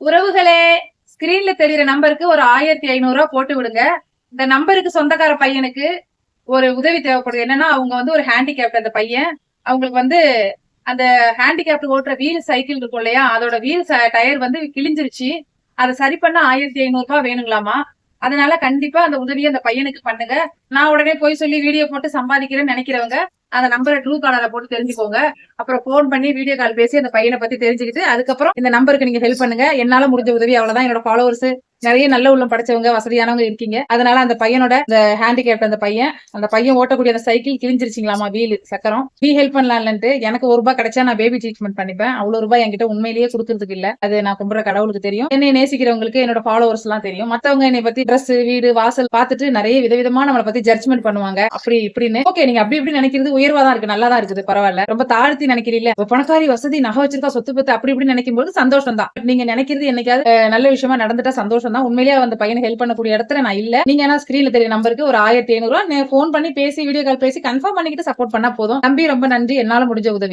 உறவுகளே ஸ்கிரீன்ல தெரியுற நம்பருக்கு ஒரு ஆயிரத்தி ஐநூறு ரூபா போட்டு விடுங்க. இந்த நம்பருக்கு சொந்தக்கார பையனுக்கு ஒரு உதவி தேவைப்படுது. என்னன்னா அவங்க வந்து ஒரு ஹேண்டிகேப்ட் அந்த பையன். அவங்களுக்கு வந்து அந்த ஹேண்டிகேப்ட் ஓட்டுற வீல் சைக்கிள் இருக்கும் இல்லையா? அதோட வீல் டயர் வந்து கிழிஞ்சிருச்சு. அதை சரி பண்ண ஆயிரத்தி ஐநூறு ரூபாய் வேணுங்களாமா? அதனால கண்டிப்பா அந்த உதவியை அந்த பையனுக்கு பண்ணுங்க. நான் உடனே போய் சொல்லி வீடியோ போட்டு சம்பாதிக்கிறேன்னு நினைக்கிறவங்க அந்த நம்பரை ட்ரூ காலர்ல போட்டு தெரிஞ்சுக்கோங்க. அப்புறம் போன் பண்ணி வீடியோ கால் பேசி அந்த பையனை பத்தி தெரிஞ்சுக்கிட்டு அதுக்கப்புறம் இந்த நம்பருக்கு நீங்க ஹெல்ப் பண்ணுங்க. என்னால முடிஞ்ச உதவி அவ்வளவுதான். என்னோட ஃபாலோவர்ஸ் நிறைய நல்ல உள்ளம் படைச்சவங்க வசதியானவங்க இருக்கீங்க. அதனால அந்த பையனோட இந்த ஹேண்டிகேப்ட் அந்த பையன் அந்த பையன் ஓட்டக்கூடிய அந்த சைக்கிள் கிழிஞ்சிருச்சிங்களாமா வீல் சக்கரம். நீ ஹெல்ப் பண்ணலாம்லன்ட்டு எனக்கு ஒரு ரூபாய் கிடைச்சா நான் பேபி ட்ரீட்மெண்ட் பண்ணிப்பேன். அவ்வளவு ரூபாய் என்கிட்ட உண்மையிலேயே கொடுக்கறதுக்கு இல்ல. அது நான் கும்பிடுற கடவுளுக்கு தெரியும். என்னை நேசிக்கிறவங்களுக்கு என்னோட ஃபாலோவர்ஸ் எல்லாம் தெரியும். மத்தவங்க என்னை பத்தி ட்ரெஸ் வீடு வாசல் பார்த்துட்டு நிறைய விதவிதமா நம்மளை பத்தி ஜட்ஜ்மெண்ட் பண்ணுவாங்க. அப்படி இப்படின்னு. ஓகே நீங்க அப்படி இப்படி நினைக்கிறது உயர்வா தான் இருக்கு. நல்லா தான் இருக்குது. பரவாயில்ல. ரொம்ப தாழ்த்தி நினைக்கிறீங்களா பணக்காரி வசதி நகை வச்சிருக்கா சொத்து பத்து அப்படி இப்படி நினைக்கும் போது சந்தோஷம் தான் நீங்க நினைக்கிறது என்னைக்காவது நல்ல விஷயமா நடந்துட்டா சந்தோஷம் சொன்னா உண்மையிலேயே அந்த பையனை ஹெல்ப் பண்ணக்கூடிய இடத்துல நான் இல்ல. நீங்க ஆனா ஸ்கிரீன்ல தெரிய நம்பருக்கு ஒரு ஆயிரத்தி ஐநூறு ரூபாய். போன் பண்ணி பேசி வீடியோ கால் பேசி கன்ஃபார்ம் பண்ணிக்கிட்டு சப்போர்ட் பண்ணா போதும். தம்பி ரொம்ப நன்றி. என்னால முடிஞ்ச உதவி.